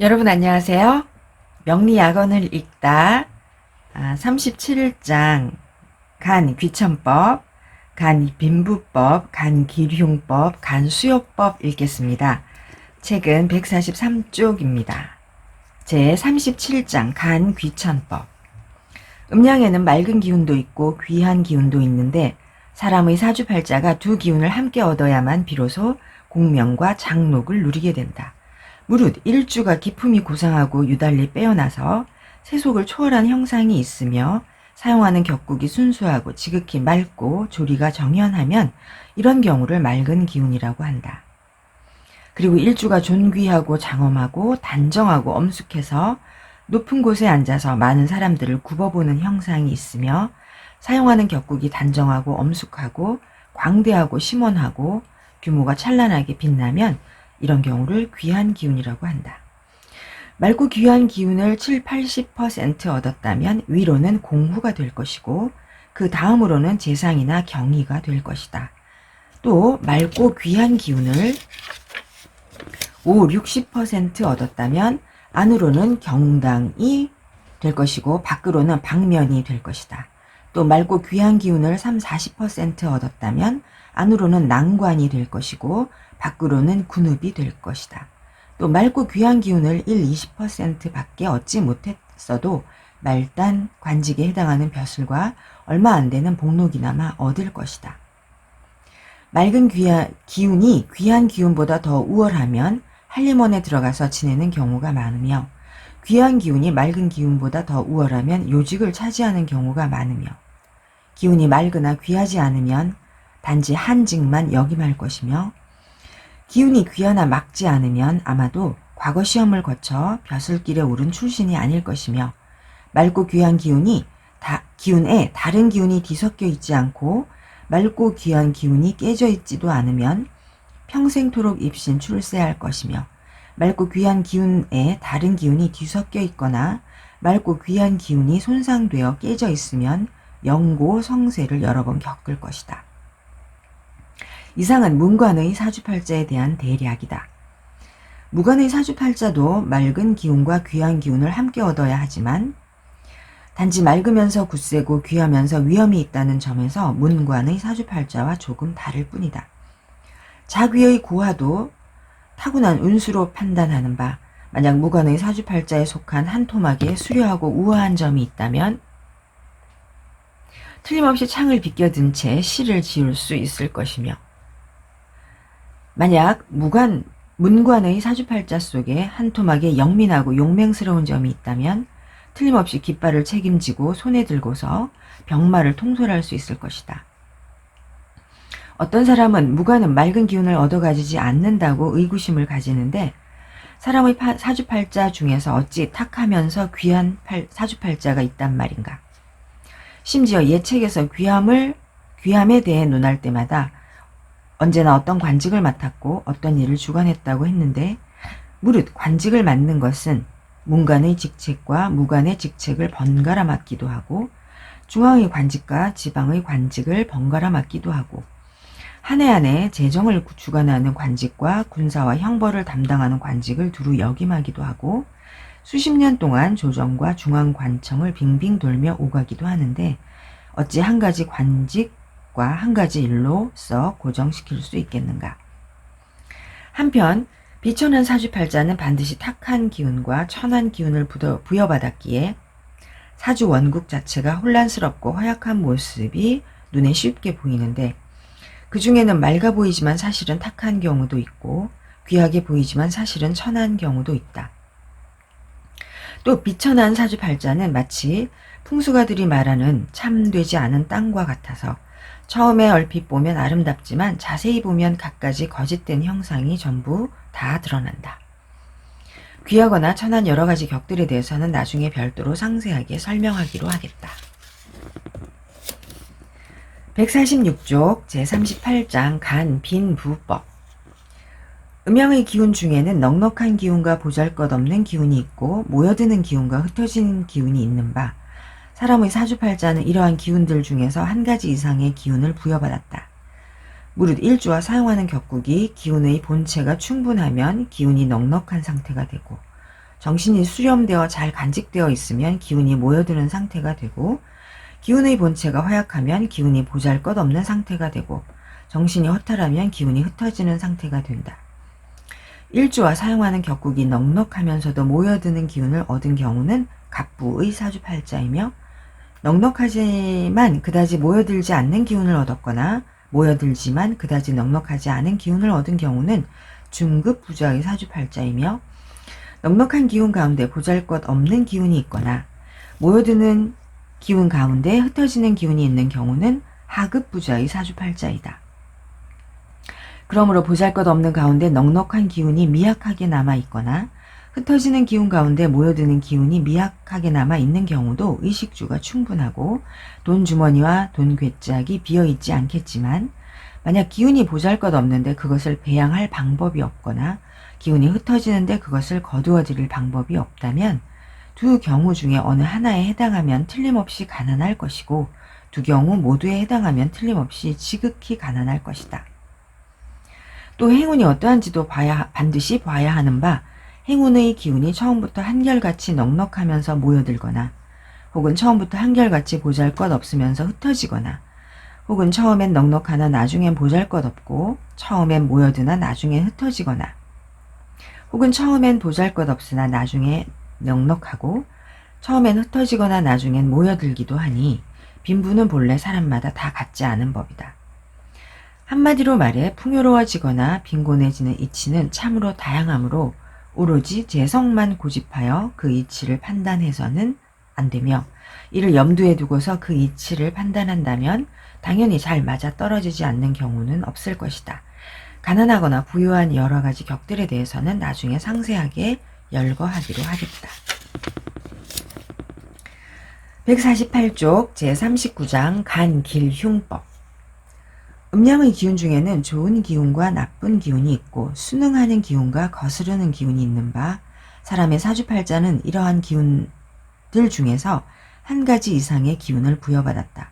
여러분 안녕하세요. 명리약언을 읽다 아, 37장 간 귀천법, 간 빈부법, 간 기흉법, 간 수요법 읽겠습니다. 책은 143쪽입니다. 제 37장 간 귀천법 음양에는 맑은 기운도 있고 귀한 기운도 있는데 사람의 사주팔자가 두 기운을 함께 얻어야만 비로소 공명과 장록을 누리게 된다. 무릇 일주가 기품이 고상하고 유달리 빼어나서 세속을 초월한 형상이 있으며 사용하는 격국이 순수하고 지극히 맑고 조리가 정연하면 이런 경우를 맑은 기운이라고 한다. 그리고 일주가 존귀하고 장엄하고 단정하고 엄숙해서 높은 곳에 앉아서 많은 사람들을 굽어보는 형상이 있으며 사용하는 격국이 단정하고 엄숙하고 광대하고 심원하고 규모가 찬란하게 빛나면 이런 경우를 귀한 기운이라고 한다. 맑고 귀한 기운을 7, 80% 얻었다면 위로는 공후가 될 것이고 그 다음으로는 재상이나 경의가 될 것이다. 또 맑고 귀한 기운을 5, 60% 얻었다면 안으로는 경당이 될 것이고 밖으로는 방면이 될 것이다. 또 맑고 귀한 기운을 3, 40% 얻었다면 안으로는 난관이 될 것이고 밖으로는 군읍이 될 것이다. 또 맑고 귀한 기운을 1, 20% 밖에 얻지 못했어도 말단 관직에 해당하는 벼슬과 얼마 안 되는 복록이나마 얻을 것이다. 맑은 귀한, 기운이 귀한 기운보다 더 우월하면 한림원에 들어가서 지내는 경우가 많으며 귀한 기운이 맑은 기운보다 더 우월하면 요직을 차지하는 경우가 많으며 기운이 맑으나 귀하지 않으면 단지 한직만 역임할 것이며 기운이 귀하나 막지 않으면 아마도 과거 시험을 거쳐 벼슬길에 오른 출신이 아닐 것이며 맑고 귀한 기운이 다, 기운에 다른 기운이 뒤섞여 있지 않고 맑고 귀한 기운이 깨져 있지도 않으면 평생토록 입신 출세할 것이며 맑고 귀한 기운에 다른 기운이 뒤섞여 있거나 맑고 귀한 기운이 손상되어 깨져 있으면 영고 성세를 여러 번 겪을 것이다. 이상은 문관의 사주팔자에 대한 대략이다. 무관의 사주팔자도 맑은 기운과 귀한 기운을 함께 얻어야 하지만 단지 맑으면서 굳세고 귀하면서 위험이 있다는 점에서 문관의 사주팔자와 조금 다를 뿐이다. 자귀의 고화도 타고난 운수로 판단하는 바 만약 무관의 사주팔자에 속한 한 토막에 수려하고 우아한 점이 있다면 틀림없이 창을 비껴든 채 시를 지을 수 있을 것이며 만약 무관, 문관의 사주팔자 속에 한 토막에 영민하고 용맹스러운 점이 있다면 틀림없이 깃발을 책임지고 손에 들고서 병마를 통솔할 수 있을 것이다. 어떤 사람은 무관은 맑은 기운을 얻어가지지 않는다고 의구심을 가지는데 사람의 사주팔자 중에서 어찌 탁하면서 귀한 팔, 사주팔자가 있단 말인가. 심지어 예책에서 귀함을 귀함에 대해 논할 때마다 언제나 어떤 관직을 맡았고 어떤 일을 주관했다고 했는데 무릇 관직을 맡는 것은 문관의 직책과 무관의 직책을 번갈아 맡기도 하고 중앙의 관직과 지방의 관직을 번갈아 맡기도 하고 한 해 안에 재정을 주관하는 관직과 군사와 형벌을 담당하는 관직을 두루 역임하기도 하고 수십 년 동안 조정과 중앙관청을 빙빙 돌며 오가기도 하는데 어찌 한 가지 관직 한 가지 일로써 고정시킬 수 있겠는가. 한편 비천한 사주팔자는 반드시 탁한 기운과 천한 기운을 부여받았기에 사주 원국 자체가 혼란스럽고 허약한 모습이 눈에 쉽게 보이는데 그 중에는 맑아 보이지만 사실은 탁한 경우도 있고 귀하게 보이지만 사실은 천한 경우도 있다. 또 비천한 사주팔자는 마치 풍수가들이 말하는 참되지 않은 땅과 같아서 처음에 얼핏 보면 아름답지만 자세히 보면 갖가지 거짓된 형상이 전부 다 드러난다. 귀하거나 천한 여러 가지 격들에 대해서는 나중에 별도로 상세하게 설명하기로 하겠다. 146쪽 제38장 간, 빈, 부법 음양의 기운 중에는 넉넉한 기운과 보잘것없는 기운이 있고 모여드는 기운과 흩어지는 기운이 있는 바 사람의 사주팔자는 이러한 기운들 중에서 한 가지 이상의 기운을 부여받았다. 무릇 일주와 사용하는 격국이 기운의 본체가 충분하면 기운이 넉넉한 상태가 되고 정신이 수렴되어 잘 간직되어 있으면 기운이 모여드는 상태가 되고 기운의 본체가 허약하면 기운이 보잘것없는 상태가 되고 정신이 허탈하면 기운이 흩어지는 상태가 된다. 일주와 사용하는 격국이 넉넉하면서도 모여드는 기운을 얻은 경우는 갑부의 사주팔자이며 넉넉하지만 그다지 모여들지 않는 기운을 얻었거나 모여들지만 그다지 넉넉하지 않은 기운을 얻은 경우는 중급 부자의 사주팔자이며 넉넉한 기운 가운데 보잘것 없는 기운이 있거나 모여드는 기운 가운데 흩어지는 기운이 있는 경우는 하급 부자의 사주팔자이다. 그러므로 보잘것 없는 가운데 넉넉한 기운이 미약하게 남아 있거나 흩어지는 기운 가운데 모여드는 기운이 미약하게 남아 있는 경우도 의식주가 충분하고 돈 주머니와 돈 괴짝이 비어 있지 않겠지만 만약 기운이 보잘것 없는데 그것을 배양할 방법이 없거나 기운이 흩어지는데 그것을 거두어 드릴 방법이 없다면 두 경우 중에 어느 하나에 해당하면 틀림없이 가난할 것이고 두 경우 모두에 해당하면 틀림없이 지극히 가난할 것이다. 또 행운이 어떠한지도 봐야 반드시 봐야 하는 바 행운의 기운이 처음부터 한결같이 넉넉하면서 모여들거나 혹은 처음부터 한결같이 보잘것 없으면서 흩어지거나 혹은 처음엔 넉넉하나 나중엔 보잘것 없고 처음엔 모여드나 나중엔 흩어지거나 혹은 처음엔 보잘것 없으나 나중에 넉넉하고 처음엔 흩어지거나 나중엔 모여들기도 하니 빈부는 본래 사람마다 다 같지 않은 법이다. 한마디로 말해 풍요로워지거나 빈곤해지는 이치는 참으로 다양하므로 오로지 재성만 고집하여 그 이치를 판단해서는 안 되며 이를 염두에 두고서 그 이치를 판단한다면 당연히 잘 맞아 떨어지지 않는 경우는 없을 것이다. 가난하거나 부유한 여러 가지 격들에 대해서는 나중에 상세하게 열거하기로 하겠다. 148쪽 제39장 간길흉법 음양의 기운 중에는 좋은 기운과 나쁜 기운이 있고 순응하는 기운과 거스르는 기운이 있는 바 사람의 사주팔자는 이러한 기운들 중에서 한 가지 이상의 기운을 부여받았다.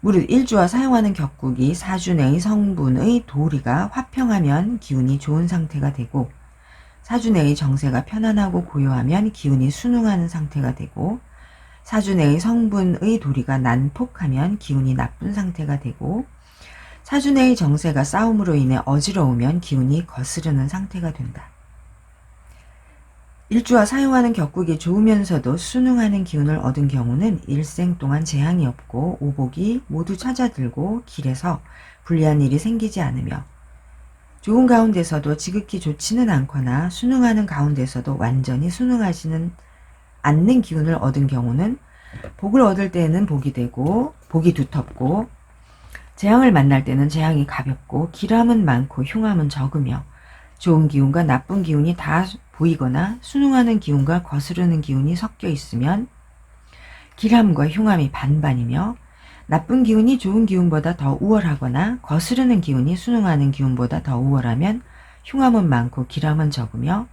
무릇 일주와 사용하는 격국이 사주 내의 성분의 도리가 화평하면 기운이 좋은 상태가 되고 사주 내의 정세가 편안하고 고요하면 기운이 순응하는 상태가 되고 사주 내의 성분의 도리가 난폭하면 기운이 나쁜 상태가 되고 사주 내의 정세가 싸움으로 인해 어지러우면 기운이 거스르는 상태가 된다. 일주와 사용하는 격국이 좋으면서도 순응하는 기운을 얻은 경우는 일생 동안 재앙이 없고 오복이 모두 찾아들고 길에서 불리한 일이 생기지 않으며 좋은 가운데서도 지극히 좋지는 않거나 순응하는 가운데서도 완전히 순응하지는 않는 기운을 얻은 경우는 복을 얻을 때에는 복이 되고 복이 두텁고 재앙을 만날 때는 재앙이 가볍고 기람은 많고 흉함은 적으며 좋은 기운과 나쁜 기운이 다 보이거나 순응하는 기운과 거스르는 기운이 섞여 있으면 기람과 흉함이 반반이며 나쁜 기운이 좋은 기운보다 더 우월하거나 거스르는 기운이 순응하는 기운보다 더 우월하면 흉함은 많고 기람은 적으며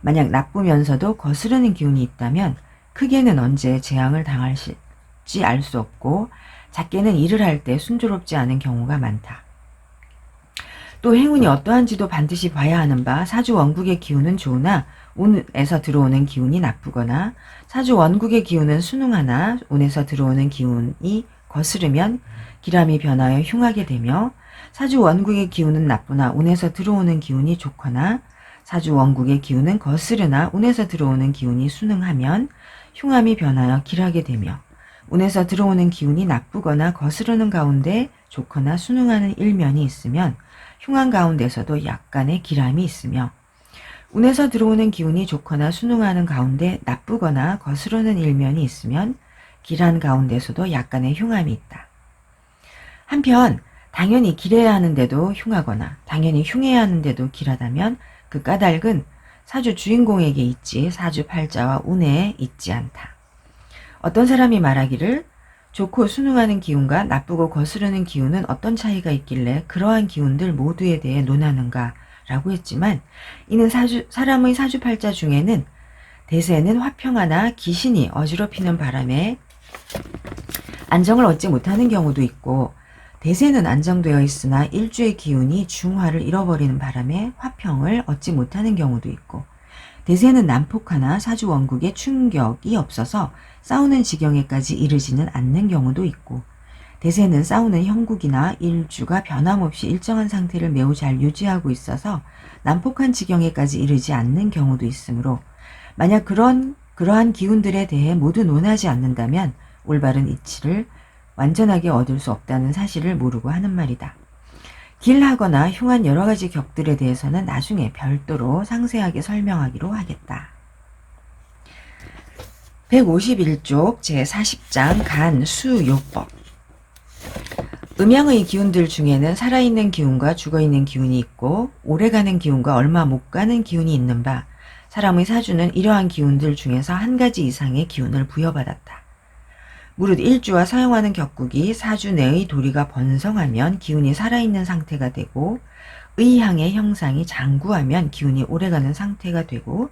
만약 나쁘면서도 거스르는 기운이 있다면 크게는 언제 재앙을 당할지 알 수 없고 작게는 일을 할 때 순조롭지 않은 경우가 많다. 또 행운이 어떠한지도 반드시 봐야 하는 바 사주 원국의 기운은 좋으나 운에서 들어오는 기운이 나쁘거나 사주 원국의 기운은 순응하나 운에서 들어오는 기운이 거스르면 기람이 변하여 흉하게 되며 사주 원국의 기운은 나쁘나 운에서 들어오는 기운이 좋거나 사주 원국의 기운은 거스르나 운에서 들어오는 기운이 순응하면 흉함이 변하여 길하게 되며 운에서 들어오는 기운이 나쁘거나 거스르는 가운데 좋거나 순응하는 일면이 있으면 흉한 가운데서도 약간의 기람이 있으며 운에서 들어오는 기운이 좋거나 순응하는 가운데 나쁘거나 거스르는 일면이 있으면 길한 가운데서도 약간의 흉함이 있다. 한편 당연히 길해야 하는데도 흉하거나 당연히 흉해야 하는데도 길하다면 그 까닭은 사주 주인공에게 있지 사주 팔자와 운에 있지 않다. 어떤 사람이 말하기를 좋고 순응하는 기운과 나쁘고 거스르는 기운은 어떤 차이가 있길래 그러한 기운들 모두에 대해 논하는가 라고 했지만 이는 사주, 사람의 사주팔자 중에는 대세는 화평하나 귀신이 어지럽히는 바람에 안정을 얻지 못하는 경우도 있고 대세는 안정되어 있으나 일주의 기운이 중화를 잃어버리는 바람에 화평을 얻지 못하는 경우도 있고 대세는 난폭하나 사주 원국에 충격이 없어서 싸우는 지경에까지 이르지는 않는 경우도 있고 대세는 싸우는 형국이나 일주가 변함없이 일정한 상태를 매우 잘 유지하고 있어서 난폭한 지경에까지 이르지 않는 경우도 있으므로 만약 그런 그러한 기운들에 대해 모두 논하지 않는다면 올바른 이치를 완전하게 얻을 수 없다는 사실을 모르고 하는 말이다. 길하거나 흉한 여러 가지 격들에 대해서는 나중에 별도로 상세하게 설명하기로 하겠다. 151쪽 제40장 간 수 요법 음양의 기운들 중에는 살아있는 기운과 죽어있는 기운이 있고 오래가는 기운과 얼마 못 가는 기운이 있는 바 사람의 사주는 이러한 기운들 중에서 한 가지 이상의 기운을 부여받았다. 무릇 일주와 사용하는 격국이 사주 내의 도리가 번성하면 기운이 살아있는 상태가 되고 의향의 형상이 장구하면 기운이 오래가는 상태가 되고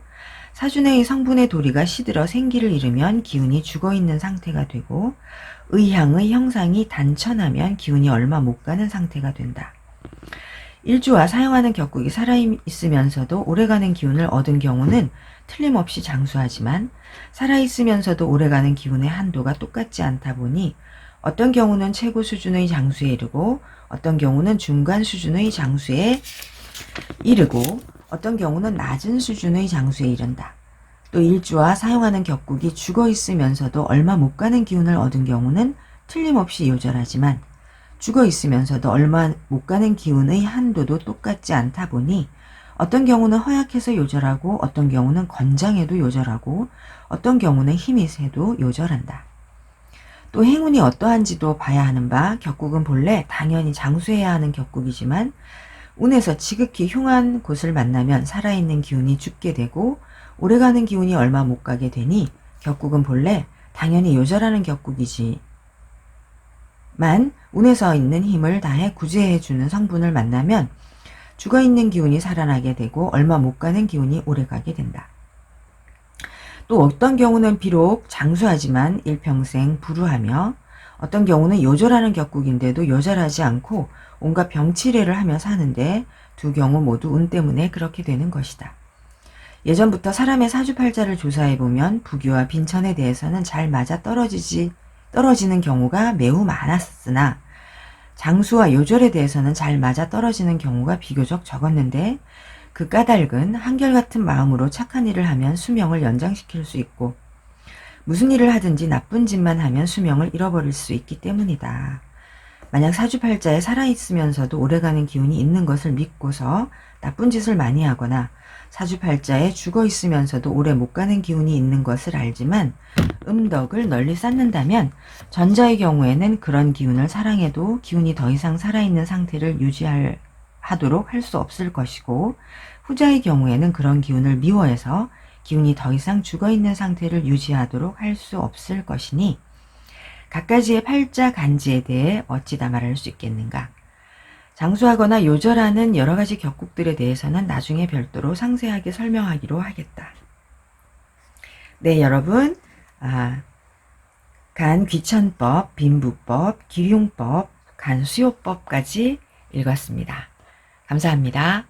사주 내의 성분의 도리가 시들어 생기를 잃으면 기운이 죽어있는 상태가 되고 의향의 형상이 단천하면 기운이 얼마 못 가는 상태가 된다. 일주와 사용하는 격국이 살아있으면서도 오래가는 기운을 얻은 경우는 틀림없이 장수하지만 살아있으면서도 오래가는 기운의 한도가 똑같지 않다 보니 어떤 경우는 최고 수준의 장수에 이르고 어떤 경우는 중간 수준의 장수에 이르고 어떤 경우는 낮은 수준의 장수에 이른다. 또 일주와 사용하는 격국이 죽어 있으면서도 얼마 못 가는 기운을 얻은 경우는 틀림없이 요절하지만 죽어 있으면서도 얼마 못 가는 기운의 한도도 똑같지 않다 보니 어떤 경우는 허약해서 요절하고 어떤 경우는 건장해도 요절하고 어떤 경우는 힘이 세도 요절한다. 또 행운이 어떠한지도 봐야 하는 바 격국은 본래 당연히 장수해야 하는 격국이지만 운에서 지극히 흉한 곳을 만나면 살아있는 기운이 죽게 되고 오래가는 기운이 얼마 못 가게 되니 격국은 본래 당연히 요절하는 격국이지 만 운에서 있는 힘을 다해 구제해주는 성분을 만나면 죽어있는 기운이 살아나게 되고 얼마 못 가는 기운이 오래가게 된다. 또 어떤 경우는 비록 장수하지만 일평생 불우하며 어떤 경우는 요절하는 격국인데도 요절하지 않고 온갖 병치레를 하며 사는데 두 경우 모두 운 때문에 그렇게 되는 것이다. 예전부터 사람의 사주팔자를 조사해보면 부귀와 빈천에 대해서는 잘 맞아 떨어지지, 떨어지는 경우가 매우 많았으나 장수와 요절에 대해서는 잘 맞아 떨어지는 경우가 비교적 적었는데 그 까닭은 한결같은 마음으로 착한 일을 하면 수명을 연장시킬 수 있고 무슨 일을 하든지 나쁜 짓만 하면 수명을 잃어버릴 수 있기 때문이다. 만약 사주팔자에 살아있으면서도 오래가는 기운이 있는 것을 믿고서 나쁜 짓을 많이 하거나 사주팔자에 죽어 있으면서도 오래 못 가는 기운이 있는 것을 알지만 음덕을 널리 쌓는다면 전자의 경우에는 그런 기운을 사랑해도 기운이 더 이상 살아있는 상태를 유지할 하도록 할 수 없을 것이고 후자의 경우에는 그런 기운을 미워해서 기운이 더 이상 죽어 있는 상태를 유지하도록 할 수 없을 것이니 각가지의 팔자 간지에 대해 어찌다 말할 수 있겠는가? 장수하거나 요절하는 여러 가지 격국들에 대해서는 나중에 별도로 상세하게 설명하기로 하겠다. 네, 여러분. 아, 간 귀천법, 빈부법, 기흉법, 간수요법까지 읽었습니다. 감사합니다.